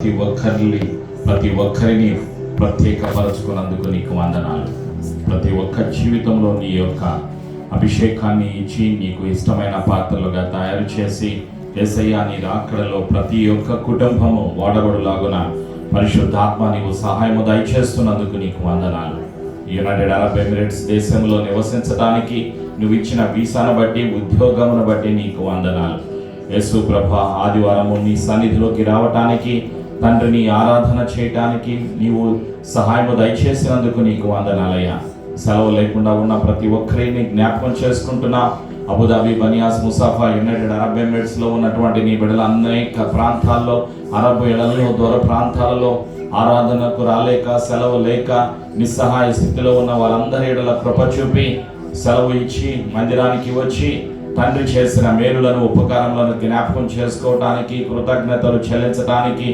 ప్రతి ఒక్కరిని ప్రతి ఒక్కరిని ప్రత్యేకపరచుకున్నందుకు నీకు వందనాలు. ప్రతి ఒక్క జీవితంలో నీ యొక్క అభిషేకాన్ని ఇచ్చి నీకు ఇష్టమైన పాత్రలుగా తయారు చేసి ఎసయ్య నీ రాకడలో ప్రతి ఒక్క కుటుంబము వాడబడులాగున పరిశుద్ధాత్మ నీవు సహాయము దయచేస్తున్నందుకు నీకు వందనాలు. యునైటెడ్ అరబ్ ఎమిరేట్స్ దేశంలో నివసించడానికి నువ్వు ఇచ్చిన వీసాను బట్టి ఉద్యోగమును బట్టి నీకు వందనాలు. యేసు ప్రభ ఆదివారము నీ సన్నిధిలోకి రావటానికి తండ్రిని ఆరాధన చేయటానికి నీవు సహాయము దయచేసినందుకు నీకు వందనాలయ్యా. సెలవు లేకుండా ఉన్న ప్రతి ఒక్కరిని జ్ఞాపకం చేసుకుంటున్నా. Abu Dhabi Baniyas Musaffah United Arab ఎమిరేట్స్లో ఉన్నటువంటి నీ బిడ్డల అనేక ప్రాంతాల్లో అరబ్ ఇళ్ళలో దూర ప్రాంతాలలో ఆరాధనకు రాలేక సెలవు లేక నిస్సహాయ స్థితిలో ఉన్న వారందరి ఎడల కృప చూపి సెలవు ఇచ్చి మందిరానికి వచ్చి తండ్రి చేసిన మేలులను ఉపకారములను జ్ఞాపకం చేసుకోవటానికి కృతజ్ఞతలు చెల్లించడానికి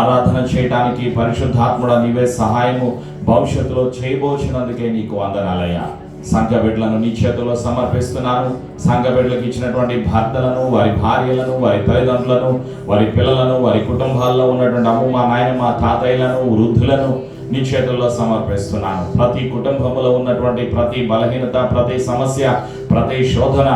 ఆరాధన చేయటానికి పరిశుద్ధాత్ముడ నీవే సహాయము భవిష్యత్తులో చేయబోచినందుకే నీకు వందనాలయ్యా. సంఘ బిడ్డలను నీ చేతుల్లో సమర్పిస్తున్నాను. సంఘ బిడ్డలకు ఇచ్చినటువంటి భర్తలను వారి భార్యలను వారి తల్లిదండ్రులను వారి పిల్లలను వారి కుటుంబాల్లో ఉన్నటువంటి అమ్మ మా నాయన మా తాతయ్యలను వృద్ధులను నీ చేతుల్లో సమర్పిస్తున్నాను. ప్రతి కుటుంబంలో ఉన్నటువంటి ప్రతి బలహీనత ప్రతి సమస్య ప్రతి శోధన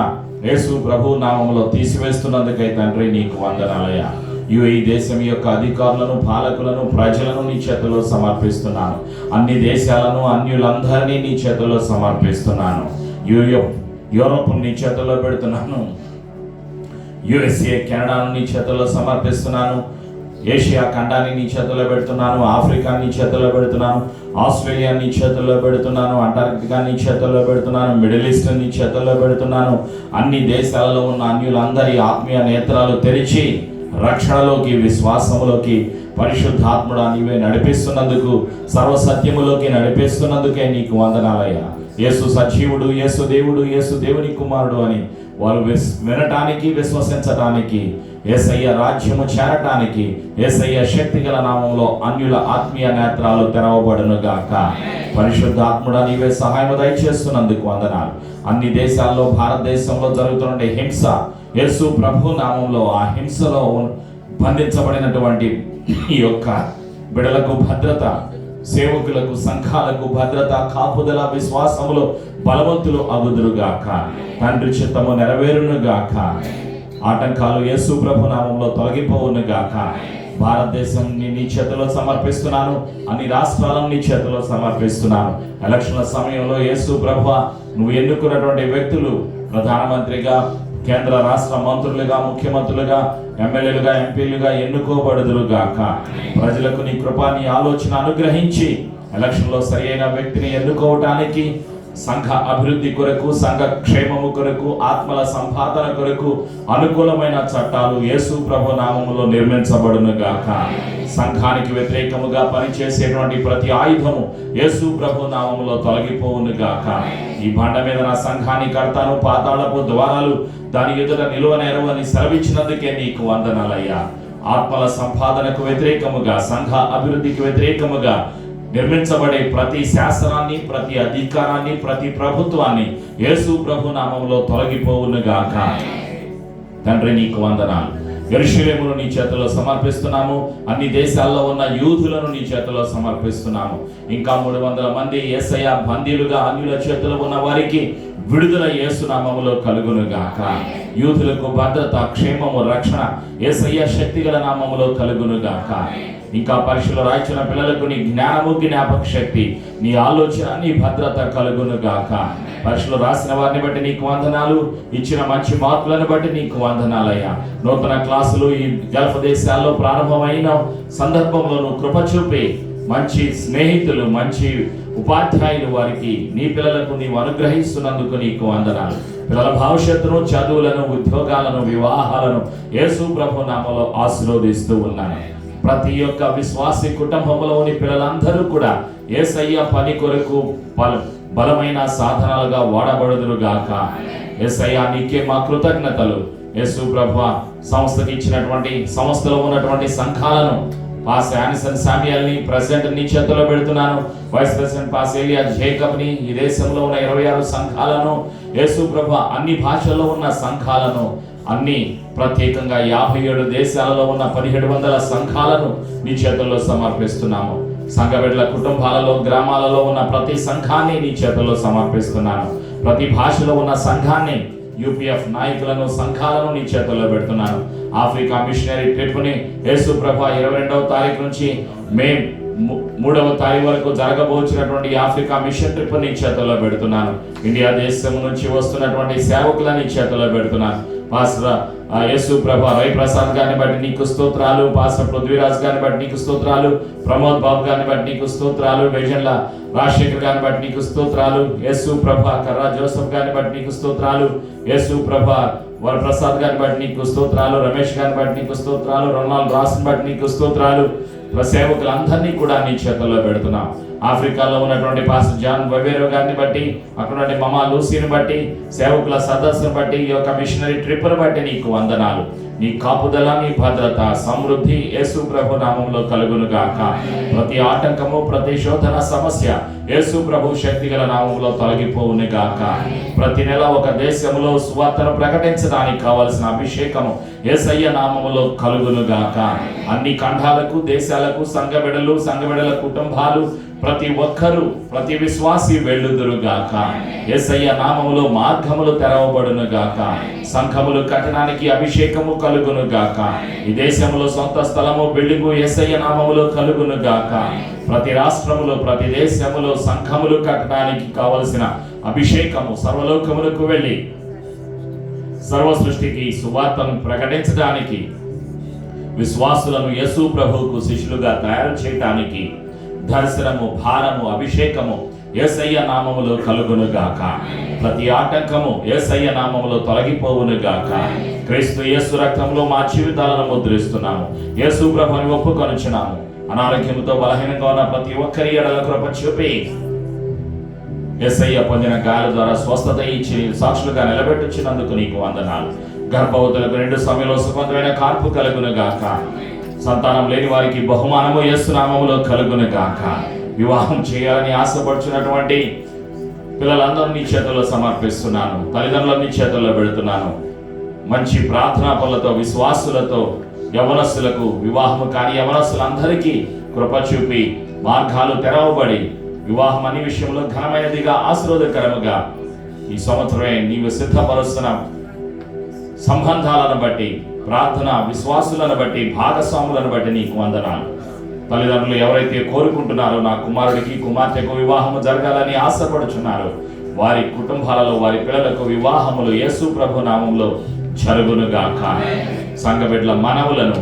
యేసు ప్రభు నామంలో తీసివేస్తున్నందుకై తండ్రి నీకు వందనాలయ్యా. ఈ దేశం యొక్క అధికారులను పాలకులను ప్రజలను నీ చేతిలో సమర్పిస్తున్నాను. అన్ని దేశాలను అన్యులందరినీ నీ చేతిలో సమర్పిస్తున్నాను. యూరోప్ యూరోప్ నీ చేతిలో పెడుతున్నాను. యుఎస్ఏ కెనడాను నీ చేతిలో సమర్పిస్తున్నాను. ఏషియా ఖండాన్ని నీ చేతుల్లో పెడుతున్నాను ఆఫ్రికా నీ చేతుల్లో పెడుతున్నాను ఆస్ట్రేలియా నీ చేతుల్లో పెడుతున్నాను అంటార్క్టికా నీ చేతుల్లో పెడుతున్నాను మిడిల్ ఈస్ట్ నీ చేతుల్లో పెడుతున్నాను. అన్ని దేశాలలో ఉన్న అన్యులందరి ఆత్మీయ నేత్రాలు తెరిచి రక్షణలోకి విశ్వాసములోకి పరిశుద్ధాత్ముడా నీవే నడిపిస్తున్నందుకు సర్వసత్యములోకి నడిపిస్తున్నందుకే నీకు వందనాలయ్యా. యేసు సజీవుడు యేసు దేవుడు యేసు దేవుని కుమారుడు అని వారు విస్ వినటానికి విశ్వసించటానికి ఏసయ్య రాజ్యము చేరటానికి ఏసయ్య శక్తి గల నామంలో అన్యుల ఆత్మీయ నేత్రాలు తెరవబడును గాక పరిశుద్ధాత్ముడ నీవే సహాయము దయచేస్తున్నందుకు వందనాలు. అన్ని దేశాల్లో భారతదేశంలో జరుగుతున్న హింస యేసు ప్రభు నామంలో ఆ హింసలో బంధించబడినటువంటి ఈ యొక్క బిడలకు భద్రత సేవకులకు సంఘాలకు భద్రత కాపుదల విశ్వాసములో బలవంతులు అగుదురుగాక. తండ్రి చిత్తము నెరవేరునుగాక. ఆటంకాలు యేసు ప్రభు నామంలో తొలగిపోవునుగాక భారతదేశం నీ చేతిలో సమర్పిస్తున్నాను. అన్ని రాష్ట్రాలను నీ చేతిలో సమర్పిస్తున్నాను. ఎలక్షన్ల సమయంలో యేసు ప్రభు నువ్వు ఎన్నుకున్నటువంటి వ్యక్తులు ప్రధానమంత్రిగా కేంద్ర రాష్ట్ర మంత్రులుగా ముఖ్యమంత్రులుగా ఎమ్మెల్యేలుగా ఎంపీలుగా ఎన్నుకోబడుదురుగాక. ప్రజలకు నీ కృపా నీ ఆలోచన అనుగ్రహించి ఎలక్షన్లో సరైన వ్యక్తిని ఎన్నుకోవటానికి సంఘ అభివృద్ధి కొరకు సంఘ క్షేమము కొరకు ఆత్మల సంపాదన కొరకు అనుకూలమైన చట్టాలు యేసు ప్రభు నామములో నిర్మించబడును గాక సంఘానికి వ్యతిరేకముగా పనిచేసేటువంటి ప్రతి ఆయుధము యేసు ప్రభు నామములో తొలగిపోవును గాక ఈ బండ మీద నా సంఘాన్ని కడతాను పాతాళపు ద్వారాలు దాని ఎదుట నిలువనేరు అని సెలవిచ్చినందుకే నీకు వందనాలయ్యా. ఆత్మల సంపాదనకు వ్యతిరేకముగా సంఘ అభివృద్ధికి వ్యతిరేకముగా నిర్మించబడే ప్రతి శాస్త్రాన్ని ప్రతి అధికారాన్ని ప్రతి ప్రభుత్వాన్ని యేసు ప్రభు నామంలో తొలగిపోవునుగాక. తండ్రి నీకు వందనాలు. ఎరుషులేమును నీ చేతిలో సమర్పిస్తున్నాము. అన్ని దేశాల్లో ఉన్న యూదులను నీ చేతిలో సమర్పిస్తున్నాము. ఇంకా మూడు వందల మంది ఎస్ఐ బందీలుగా అన్యుల చేతిలో ఉన్న వారికి విడుదల యేసునామములో కలుగునుగాక. యూతులకు భద్రత క్షేమము రక్షణ ఏసయ్య శక్తిగల నామములో కలుగును గాక ఇంకా పరీక్షలు రాయించిన పిల్లలకు నీ జ్ఞానము జ్ఞాపక శక్తి నీ ఆలోచన నీ భద్రత కలుగును గాక పరీక్షలు రాసిన వారిని బట్టి నీకు వందనాలు. ఇచ్చిన మంచి మార్కులను బట్టి నీకు వందనాలయ్యా. నూతన క్లాసులు ఈ గల్ఫ్ దేశాల్లో ప్రారంభమైన సందర్భంలో నువ్వు కృప చూపి మంచి స్నేహితులు మంచి ఉపాధ్యాయులు వారికి నీ పిల్లలకు నీవు అనుగ్రహిస్తున్నందుకు నీకు వందనాలు. పిల్లల భవిష్యత్తును చదువులను ఉద్యోగాలను వివాహాలను యేసు ప్రభు నామలో ఆశీర్వదిస్తూ ఉన్నాను. ప్రతి ఒక్క విశ్వాసి కుటుంబంలోని పిల్లలందరూ కూడా ఏసయ్య పని కొరకు బల బలమైన సాధనాలుగా వాడబడుదురుగాక ఏసయ్య నీకే మా కృతజ్ఞతలు. యేసు ప్రభు సంస్థకి ఇచ్చినటువంటి సంస్థలో ఉన్నటువంటి సంఘాలను పాస్ యానిసన్ సామ్యాల్ని ప్రెసిడెంట్ నీ చేతిలో పెడుతున్నాను. వైస్ ప్రెసిడెంట్ పాస్ ఏలియా జేకబ్ని ఈ దేశంలో ఉన్న ఇరవై ఆరు సంఘాలను యేసు ప్రభ అన్ని భాషల్లో ఉన్న సంఘాలను అన్ని ప్రత్యేకంగా యాభై ఏడు దేశాలలో ఉన్న పదిహేడు వందల సంఘాలను నీ చేతుల్లో సమర్పిస్తున్నాము. సంఘ బిడ్డల కుటుంబాలలో గ్రామాలలో ఉన్న ప్రతి సంఘాన్ని నీ చేతుల్లో సమర్పిస్తున్నాను. ప్రతి భాషలో ఉన్న సంఘాన్ని యూపీఎఫ్ నాయకులను సంఘాలను నీ చేతుల్లో పెడుతున్నాను. ఆఫ్రికా మిషనరీ ట్రిప్ని యేసు ప్రభ ఇరవై రెండవ తారీఖు నుంచి మే మూడవ తారీఖు వరకు జరగబోచినటువంటి ఆఫ్రికా మిషన్ ట్రిప్ నీ చేతుల్లో పెడుతున్నాను. ఇండియా దేశం నుంచి వస్తున్నటువంటి సేవకులను నీ చేతుల్లో పెడుతున్నాను. పాస్టర్ ఆ, యేసు ప్రభ రవి ప్రసాద్ గారిని బట్టి నీకు స్తోత్రాలు పాస్టర్ పృథ్వీరాజ్ గారిని బట్టి నీకు స్తోత్రాలు ప్రమోద్ బాబు గారిని బట్టి నీకు స్తోత్రాలు వేజన్ల రాజశేఖర్ గారిని బట్టి నీకు స్తోత్రాలు యేసు ప్రభ కర్రా జోసఫ్ గారిని బట్టి నీకు స్తోత్రాలు యేసు ప్రభ వరప్రసాద్ గారిని బట్టి నీకు స్తోత్రాలు రమేష్ గారిని బట్టి నీకు స్తోత్రాలు రొనాల్డ్ రాస్ని బట్టి నీకు స్తోత్రాలు సేవకులందరినీ కూడా నీ చేతుల్లో పెడుతున్నాం. ఆఫ్రికాలో ఉన్నటువంటి పాస్టర్ జాన్ బవేరో గారిని బట్టి అక్కడ మమా లూసీని బట్టి సేవకుల సదస్సును బట్టి ఈ యొక్క మిషనరీ ట్రిప్ను బట్టి నీకు వందనాలు. నీ కాపుదల నీ భద్రత సమృద్ధి యేసు ప్రభు నామంలో కలుగును గాక. ప్రతి ఆటంకము ప్రతి శోధన సమస్య యేసు ప్రభు శక్తి గల నామంలో తొలగిపోవును గాక. ప్రతి నెల ఒక దేశంలో సువార్తను ప్రకటించడానికి కావలసిన అభిషేకము ఏసయ్య నామములో కలుగును గాక. అన్ని ఖండాలకు దేశాలకు సంఘబిడలు సంఘబిడల కుటుంబాలు ప్రతి ఒక్కరూ ప్రతి విశ్వాసి వెళ్ళుదురు గాక. యేసయ్య నామములో మార్గములు తెరవబడును గాక. సంఘములు కఠినానికి అభిషేకము కలుగును గాక. ఈ దేశంలో సొంత స్థలము బిల్డింగు యేసయ్య నామములో కలుగును గాక. ప్రతి రాష్ట్రములో ప్రతి దేశములో సంఘములు కట్టడానికి కావలసిన అభిషేకము సర్వలోకములకు వెళ్ళి సర్వ సృష్టికి సువార్తను ప్రకటించడానికి విశ్వాసులను యేసు ప్రభువుకు శిష్యులుగా తయారు చేయడానికి దర్శనము భారము అభిషేకము యేసయ్య నామములో కలుగును గాక ప్రతి ఆటంకము యేసయ్య నామములో తొలగిపోవును గాక క్రీస్తు యేసు రక్తంలో మా జీవితాలను ముద్రిస్తున్నాము. యేసు ప్రభుని ఒప్పుకొనుచున్నాము. అనారోగ్యముతో బలహీనంగా ఉన్న ప్రతి ఒక్కరి ఎడల కృప చూపి ఎస్ఐ పొందిన గాలి ద్వారా స్వస్థత ఇచ్చి నీవు సాక్షులుగా నిలబెట్టుచినందుకు నీకు వందనాలు. గర్భవతులకు రెండు సమయంలో సుఖవంతమైన కార్పు కలుగును గాక సంతానం లేని వారికి బహుమానము యేసునామములో కలుగును గాక వివాహం చేయాలని ఆశపడుచున్నటువంటి పిల్లలందరూ నీ చేతుల్లో సమర్పిస్తున్నాను. తల్లిదండ్రులని చేతుల్లో పెడుతున్నాను. మంచి ప్రార్థనా పనులతో విశ్వాసులతో యవనస్తులకు వివాహము కాని యవనస్తులందరికీ కృప చూపి మార్గాలు తెరవబడి వివాహం అన్ని విషయంలో ఘనమైనదిగా ఆశీర్వదకరముగా ఈ సంవత్సరమే నీవు సిద్ధపరుస్తున్న సంబంధాలను బట్టి ప్రార్థన విశ్వాసులను బట్టి భాగస్వాములను బట్టి నీకు వందనాలు. తల్లిదండ్రులు ఎవరైతే కోరుకుంటున్నారో నా కుమారుడికి కుమార్తెకు వివాహము జరగాలని ఆశపడుచున్నారో వారి కుటుంబాలలో వారి పిల్లలకు వివాహములు యేసు ప్రభు నామంలో జరుగునుగాక. సంఘ బిడ్డల మనవులను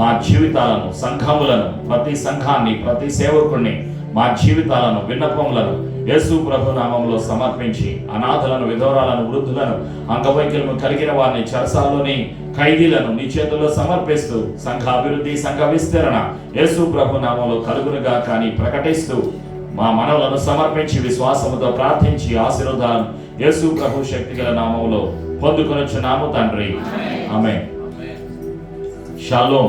మా జీవితాలను సంఘములను ప్రతి సంఘాన్ని ప్రతి సేవకుడిని మా జీవితాలను విన్నపములను యేసు ప్రభు నామంలో సమర్పించి అనాథలను విధవరాలను వృద్ధులను అంగవైకల్యము కలిగిన వారిని చెరసాల్లోని ఖైదీలను నీ చేతుల్లో సమర్పిస్తూ సంఘ అభివృద్ధి సంఘ విస్తరణ యేసు ప్రభు నామంలో కలుగునుగా కానీ ప్రకటిస్తూ మా మనవులను సమర్పించి విశ్వాసముతో ప్రార్థించి ఆశీర్వాదాలను యేసు ప్రభు శక్తి గల నామంలో పొందుకొనొచ్చున్నాము తండ్రి. ఆమె షాలోం.